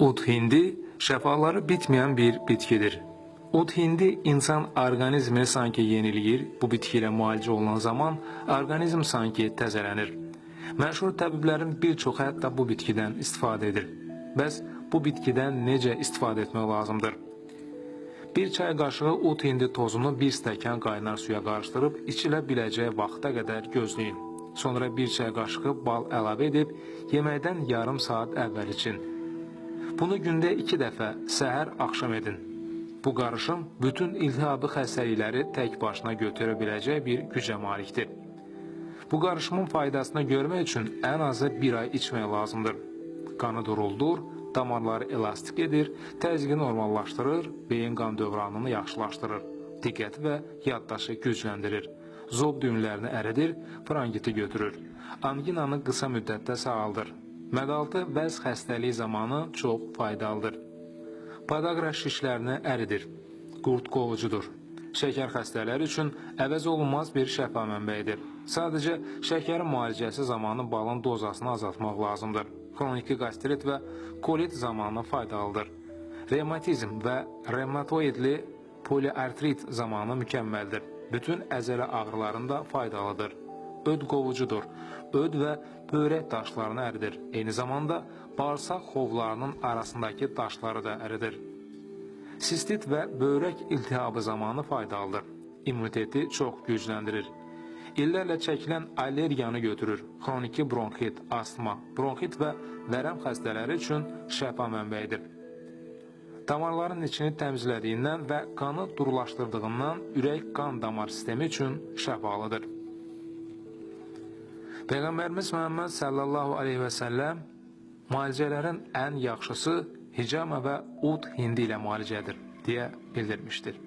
Ot hindi şəfaları bitməyən bir bitkidir. Ot hindi insan orqanizmini sanki yeniləyir. Bu bitki ilə müalicə olunan zaman orqanizm sanki təzələnir. Məşhur təbiblərin bir çoxu hətta bu bitkidən istifadə edir. Bəs bu bitkidən necə istifadə etmək lazımdır? Bir çay qaşığı ot hindi tozunu bir stəkan qaynar suya qarışdırıb içilə biləcəyi vaxta qədər gözləyin. Sonra bir çay qaşığı bal əlavə edib yeməkdən yarım saat əvvəl için. Bunu gündə iki dəfə səhər axşam edin. Bu qarışım bütün iltihabi xəstəlikləri tək başına götürə biləcək bir gücə malikdir. Bu qarışımın faydasını görmək üçün ən azı bir ay içmək lazımdır. Qanı duruldur, damarları elastik edir, təzyiqi normallaşdırır, beyin qan dövranını yaxşılaşdırır, diqqət və yaddaşı gücləndirir, zob düyünlərini əridir, frankiti götürür, anginanı qısa müddətdə sağaldır. Mədaltı vəz xəstəliyi zamanı çox faydalıdır. Podaqra şişlərini əridir. Qurt qovucudur. Şəkər xəstələri üçün əvəz olunmaz bir şəfa mənbəyidir. Sadəcə şəkərin müalicəsi zamanı balın dozasını azaltmaq lazımdır. Xroniki qastrit və kolit zamanı faydalıdır. Revmatizm və revmatoidli poliartrit zamanı mükəmməldir. Bütün əzələ ağrılarında faydalıdır. Öd qovucudur. Öd və böyrək daşlarını əridir. Eyni zamanda bağırsaq xovlarının arasındakı daşları da əridir. Sistit və böyrək iltihabı zamanı faydalıdır. İmmuniteti çox gücləndirir. İllərlə çəkilən allergiyanı götürür. Xroniki bronxit, astma, bronxit və vərəm xəstələri üçün şəfa mənbəyidir. Damarların içini təmizlədiyindən və qanı durulaşdırdığından ürək qan damar sistemi üçün şəfalıdır. Peyğəmbərimiz Məhəmməd sallallahu aleyhi və səlləm müalicələrin ən yaxşısı hicama və ud hindi ilə müalicədir deyə bildirmişdir.